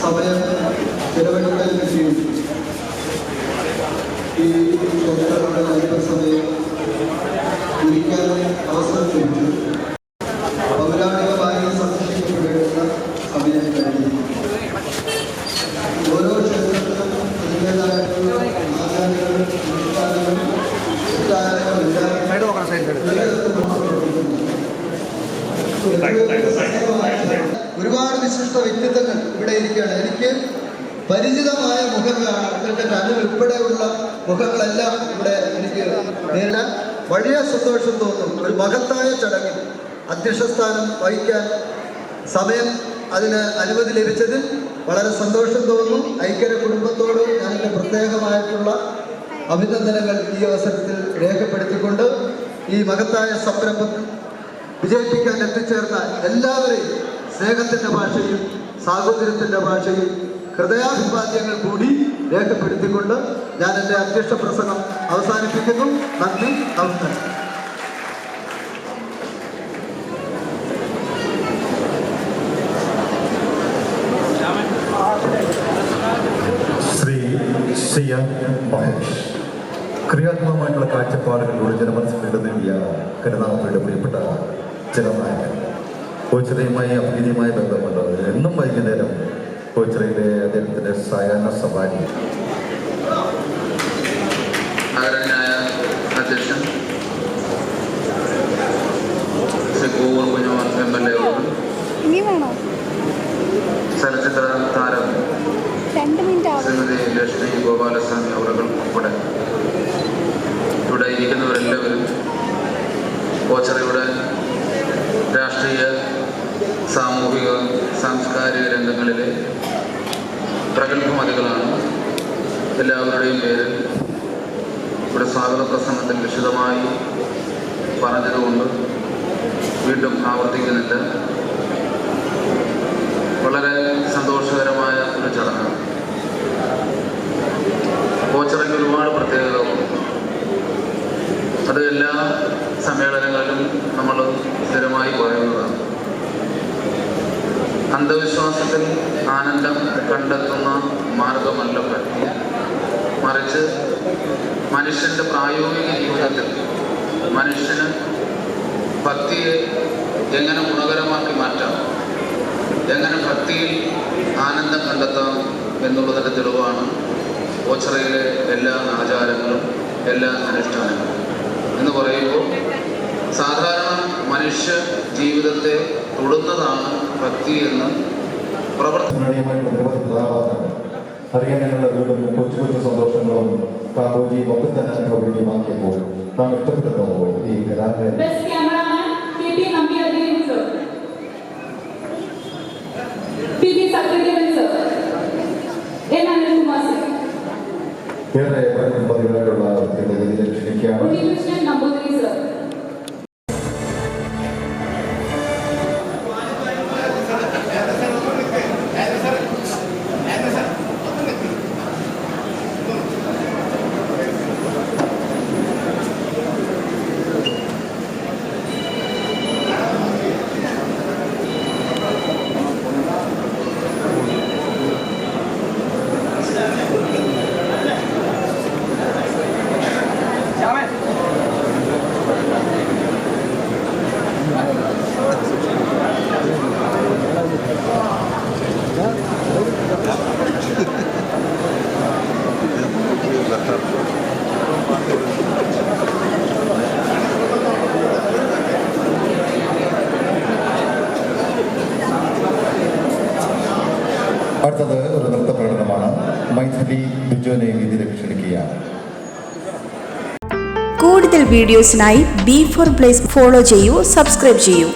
സമയം ചിലവഴിക്കാൻ കഴിയും ഈ ക്ഷേത്രങ്ങളുടെ ഒരുപാട് വിശിഷ്ട വ്യക്തിത്വങ്ങൾ ഇവിടെ ഇരിക്കുകയാണ്. എനിക്ക് പരിചിതമായ മുഖങ്ങളാണ് ക്രിക്കറ്റ് അതിൽ ഉൾപ്പെടെയുള്ള മുഖങ്ങളെല്ലാം ഇവിടെ എനിക്ക് നേരിടാൻ വലിയ സന്തോഷം തോന്നും. ഒരു മഹത്തായ ചടങ്ങിൽ അധ്യക്ഷസ്ഥാനം വഹിക്കാൻ സമയം അതിന് അനുമതി ലഭിച്ചതിൽ വളരെ സന്തോഷം തോന്നും. ഐക്യര കുടുംബത്തോട് ഞാൻ പ്രത്യേകമായിട്ടുള്ള അഭിനന്ദനങ്ങൾ ഈ അവസരത്തിൽ രേഖപ്പെടുത്തിക്കൊണ്ട് ഈ മഹത്തായ സംരംഭം വിജയിപ്പിക്കാൻ എത്തിച്ചേർന്ന എല്ലാവരെയും സ്നേഹത്തിന്റെ ഭാഷയിൽ സാഹോദര്യത്തിന്റെ ഭാഷയിൽ ഹൃദയാഭിവാദ്യങ്ങൾ കൂടി രേഖപ്പെടുത്തിക്കൊണ്ട് ഞാൻ എന്റെ അധ്യക്ഷ പ്രസംഗം അവസാനിപ്പിക്കുന്നു. നന്ദി നമസ്കാരം. Shri C M Mahesh. ക്രിയാത്മകമായിട്ടുള്ള കാഴ്ചപ്പാടുകളിലൂടെ ജനമനസ്സിൽ ഇടം നേടിയ കരുനാമയുടെ പ്രിയപ്പെട്ട ജനനായകൻ. കോച്ചറയുമായി അഭീതിയുമായ ബന്ധമുണ്ട് എന്നും വൈകുന്നേരം കോച്ചറയിലെ അദ്ദേഹത്തിന്റെ സായാഹ്ന സവാരി. ആദരണീയനായ അധ്യക്ഷൻ? Shri Kovoor Kunjumon M L A ചലച്ചിത്ര താരം രണ്ട് മിനിറ്റ് ആവും ശ്രീമതി ലക്ഷ്മി ഗോപാലസ്വാമി എല്ലാവരുടെയും പേരിൽ ഇവിടെ സ്വാഗത പ്രസംഗത്തിൽ വിശദമായി പറഞ്ഞതുകൊണ്ട് വീണ്ടും ആവർത്തിക്കുന്നില്ല. വളരെ സന്തോഷകരമായ ഒരു ചടങ്ങാണ്. കോച്ചറയ്ക്ക് ഒരുപാട് പ്രത്യേകതകളുണ്ട് അത് എല്ലാ സമ്മേളനങ്ങളിലും നമ്മൾ സ്ഥിരമായി പറയുന്നതാണ്. അന്ധവിശ്വാസത്തിൽ ആനന്ദം കണ്ടെത്തുന്ന മാർഗമല്ല മറിച്ച് മനുഷ്യന്റെ പ്രായോഗിക ജീവിതത്തിൽ മനുഷ്യന് ഭക്തിയെ എങ്ങനെ ഗുണകരമാക്കി മാറ്റാം? എങ്ങനെ ഭക്തിയിൽ ആനന്ദം കണ്ടെത്താം എന്നുള്ളതിന്റെ തെളിവാണ് ഓച്ചറയിലെ എല്ലാ ആചാരങ്ങളും എല്ലാ അനുഷ്ഠാനങ്ങളും. എന്ന് പറയുമ്പോൾ സാധാരണ മനുഷ്യ ജീവിതത്തെ തൊടുന്നതാണ് ഭക്തി എന്ന് കഥാപാത്രങ്ങൾ അറിയാൻ ഞങ്ങളുടെ വീടും കൊച്ചു കൊച്ചു സന്തോഷങ്ങളും കാബോജിയും ഒക്കെ തന്നെ അനുഭവമാക്കിയപ്പോൾ നാം ഇഷ്ടപ്പെട്ടതോ ഈ കലാകാരൻ Best cameraman, KP അടുത്തത് ഒരു നൃത്ത പ്രകടനമാണ്. മൈഥിലി ബിജോനെ ക്ഷണിക്കുകയാണ്. കൂടുതൽ വീഡിയോസിനായി ബി ഫോർ പ്ലേസ് ഫോളോ ചെയ്യൂ സബ്സ്ക്രൈബ് ചെയ്യൂ.